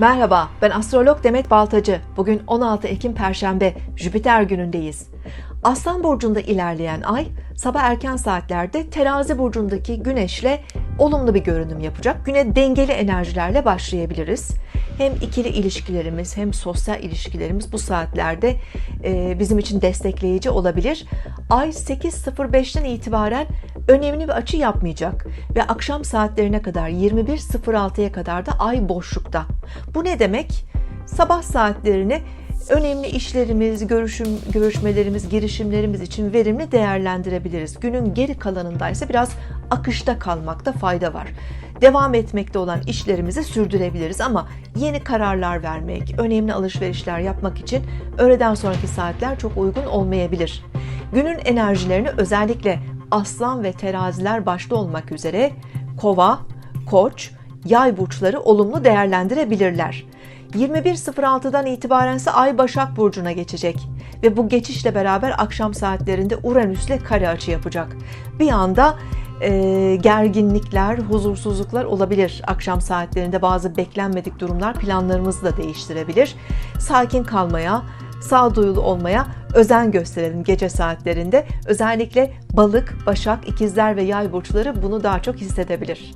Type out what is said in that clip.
Merhaba, ben astrolog Demet Baltacı. Bugün 16 Ekim Perşembe, Jüpiter günündeyiz. Aslan burcunda ilerleyen ay sabah erken saatlerde Terazi burcundaki Güneş'le olumlu bir görünüm yapacak. Güne dengeli enerjilerle başlayabiliriz. Hem ikili ilişkilerimiz hem sosyal ilişkilerimiz bu saatlerde e, bizim için destekleyici olabilir. Ay 8.05'ten itibaren önemli bir açı yapmayacak ve akşam saatlerine kadar 21.06'ya kadar da ay boşlukta. Bu ne demek? Sabah saatlerini önemli işlerimiz, görüşüm, görüşmelerimiz, girişimlerimiz için verimli değerlendirebiliriz. Günün geri kalanında ise biraz akışta kalmakta fayda var. Devam etmekte olan işlerimizi sürdürebiliriz ama yeni kararlar vermek, önemli alışverişler yapmak için öğleden sonraki saatler çok uygun olmayabilir. Günün enerjilerini özellikle aslan ve teraziler başta olmak üzere kova, koç, yay burçları olumlu değerlendirebilirler. 21.06'dan itibaren ise Ay Başak Burcu'na geçecek ve bu geçişle beraber akşam saatlerinde Uranüs'le kare açı yapacak. Bir anda e, gerginlikler, huzursuzluklar olabilir. Akşam saatlerinde bazı beklenmedik durumlar planlarımızı da değiştirebilir. Sakin kalmaya, sağduyulu olmaya özen gösterelim gece saatlerinde. Özellikle balık, başak, ikizler ve yay burçları bunu daha çok hissedebilir.